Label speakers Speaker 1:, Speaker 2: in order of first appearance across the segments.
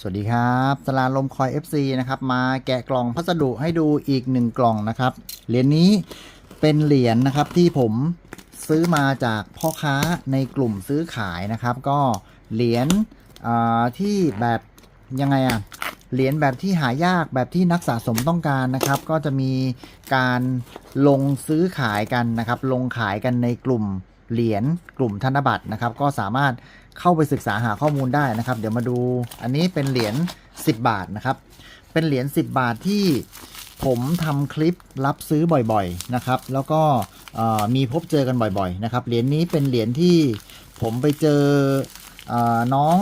Speaker 1: สวัสดีครับสลาลมคอย FC นะครับมาแกะกล่องพัสดุให้ดูอีกหนึ่งกล่องนะครับ เหรียญนี้เป็นเหรียญนะครับที่ผมซื้อมาจากพ่อค้าในกลุ่มซื้อขายนะครับ ก็เหรียญที่แบบยังไงอะเหรียญแบบที่หายากแบบที่นักสะสมต้องการนะครับ ก็จะมีการลงซื้อขายกันนะครับ ลงขายกันในกลุ่มเหรียญกลุ่มธนบัตรนะครับ ก็สามารถ เข้าไปศึกษาหาข้อมูลได้นะครับ เดี๋ยวมาดูอันนี้เป็นเหรียญ10 บาทนะครับ เป็นเหรียญ10 บาทที่ผมทำคลิปรับซื้อบ่อยๆนะครับ แล้วก็มีพบเจอกันบ่อยๆนะครับ เหรียญนี้เป็นเหรียญที่ผมไปเจอเอน้อง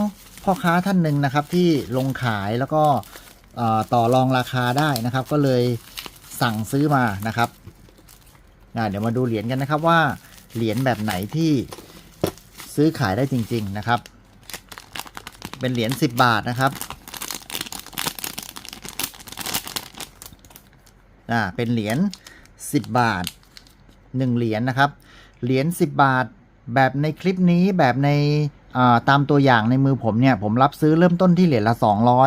Speaker 1: พ่อค้าท่านหนึ่งนะครับที่ลงขายแล้วก็ต่อรองราคาได้นะครับ ก็เลยสั่งซื้อมานะครับเดี๋ยวมาดูเหรียญกันนะครับว่าเหรียญแบบไหนที่ ซื้อขายได้จริง ๆ นะครับ เป็นเหรียญ10 บาทนะครับอ่าเป็นเหรียญ10 บาท 1 เหรียญนะครับ เหรียญ10 บาทแบบในคลิปนี้แบบในอ่าตามตัวอย่างในมือผมเนี่ย ผมรับซื้อเริ่มต้นที่เหรียญละ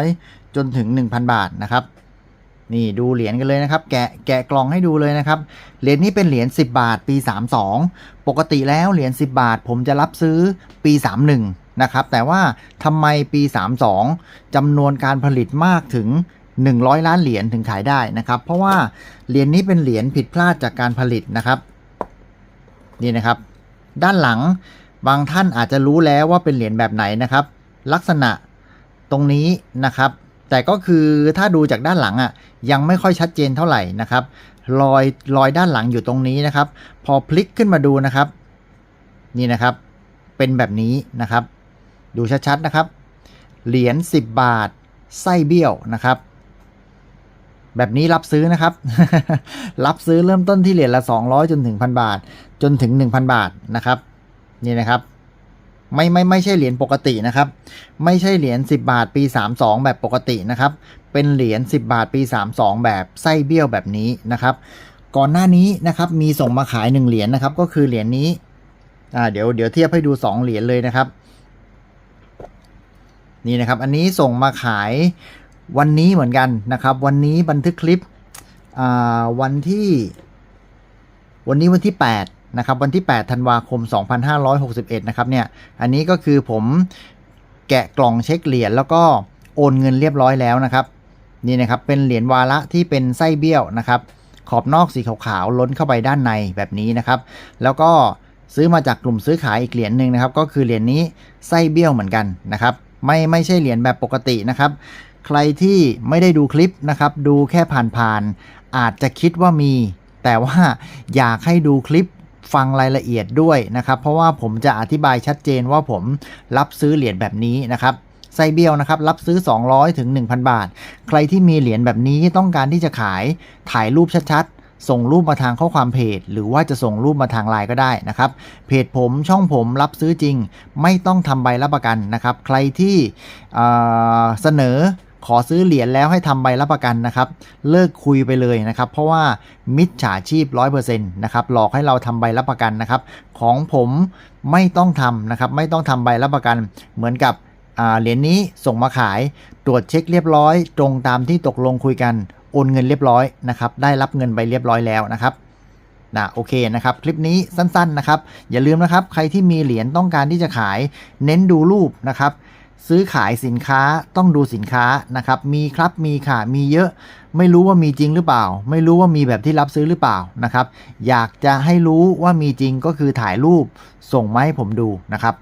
Speaker 1: 200 จนถึง 1,000 บาทนะครับ นี่ดูเหรียญกันเลยนะครับ แกะแกะกล่องให้ดูเลยนะครับ เหรียญนี้เป็นเหรียญ10 บาทปี 32 ปกติแล้วเหรียญ10 บาท ผมจะรับซื้อปี 31 นะครับ แต่ว่าทำไมปี 32จำนวนการผลิตมากถึง 100 ล้านเหรียญถึงขายได้นะครับ เพราะว่าเหรียญนี้เป็นเหรียญผิดพลาดจากการผลิตนะครับ นี่นะครับ ด้านหลังบางท่านอาจจะรู้แล้วว่าเป็นเหรียญแบบไหนนะครับ ลักษณะตรงนี้นะครับ แต่ก็คือถ้าดูจากด้านหลังอะยังไม่ค่อยชัดเจนเท่าไหร่นะครับรอยรอยด้านหลังอยู่ตรงนี้นะครับ พอพลิกขึ้นมาดูนะครับ นี่นะครับ เป็นแบบนี้นะครับ ดูชัดๆนะครับ เหรียญ10 บาทไส้เบี้ยวนะครับ แบบนี้รับซื้อนะครับ รับซื้อเริ่มต้นที่เหรียญละ 200 จนถึงพันบาท จนถึง 1,000 บาทนะครับ นี่นะครับ ไม่ไม่ไม่ใช่เหรียญปกตินะครับ ไม่ใช่เหรียญ10 บาทปี 32 แบบปกตินะครับ เป็นเหรียญ10 บาทปี 32 แบบไส้เบี้ยวแบบนี้นะครับ ก่อนหน้านี้นะครับมีส่งมาขาย 1 เหรียญนะครับ ก็คือเหรียญนี้อ่าเดี๋ยวเดี๋ยวเทียบให้ดู 2 เหรียญเลยนะครับ นี่นะครับ อันนี้ส่งมาขายวันนี้เหมือนกันนะครับ วันนี้บันทึกคลิปอ่าวันที่ วันนี้วันที่ 8 นะครับวันที่ 8 ธันวาคม 2561 นะครับเนี่ยอันนี้ก็คือผมแกะกล่องเช็คเหรียญแล้วก็โอนเงินเรียบร้อยแล้วนะครับนี่นะครับเป็นเหรียญวาระที่เป็นไส้เบี้ยวนะครับขอบนอกสีขาวๆล้นเข้าไปด้านในแบบนี้นะครับแล้วก็ซื้อมาจากกลุ่มซื้อขายอีกเหรียญหนึ่งนะครับก็คือเหรียญนี้ไส้เบี้ยวเหมือนกันนะครับไม่ไม่ใช่เหรียญแบบปกตินะครับใครที่ไม่ได้ดูคลิปนะครับดูแค่ผ่านๆอาจจะคิดว่ามี แต่ว่าอยากให้ดูคลิป ฟังรายละเอียดด้วยนะครับ เพราะว่าผมจะอธิบายชัดเจนว่าผมรับซื้อเหรียญแบบนี้นะครับไส้เบียวนะครับรับซื้อ 200ถึง1,000 บาท ใครที่มีเหรียญแบบนี้ต้องการที่จะขายถ่ายรูปชัดๆ ส่งรูปมาทางข้อความเพจ หรือว่าจะส่งรูปมาทางไลน์ก็ได้นะครับ เพจผมช่องผมรับซื้อจริง ไม่ต้องทำใบรับประกันนะครับ ใครที่เเสนอ อซื้อเหรียญแล้วให้ทำใบรับประกันนะครับ เลิกคุยไปเลยนะครับ เพราะว่ามิจฉาชีพ100%นะครับหลอกให้เราทำใบรับประกันนะครับ ของผมไม่ต้องทำนะครับ ไม่ต้องทำใบรับประกัน เหมือนกับเหรียญนี้ส่งมาขายตรวจเช็คเรียบร้อย ตรงตามที่ตกลงคุยกันโอนเงินเรียบร้อยนะครับ ได้รับเงินไปเรียบร้อยแล้วนะครับนะโอเคนะครับ คลิปนี้สั้นๆนะครับ อย่าลืมนะครับ ใครที่มีเหรียญต้องการที่จะขาย เน้นดูรูปนะครับ ซื้อขายสินค้าต้องดูสินค้านะครับ มีครับมีค่ะ มีเยอะ ไม่รู้ว่ามีจริงหรือเปล่า ไม่รู้ว่ามีแบบที่รับซื้อหรือเปล่านะครับ อยากจะให้รู้ว่ามีจริงก็คือถ่ายรูปส่งมาให้ผมดูนะครับ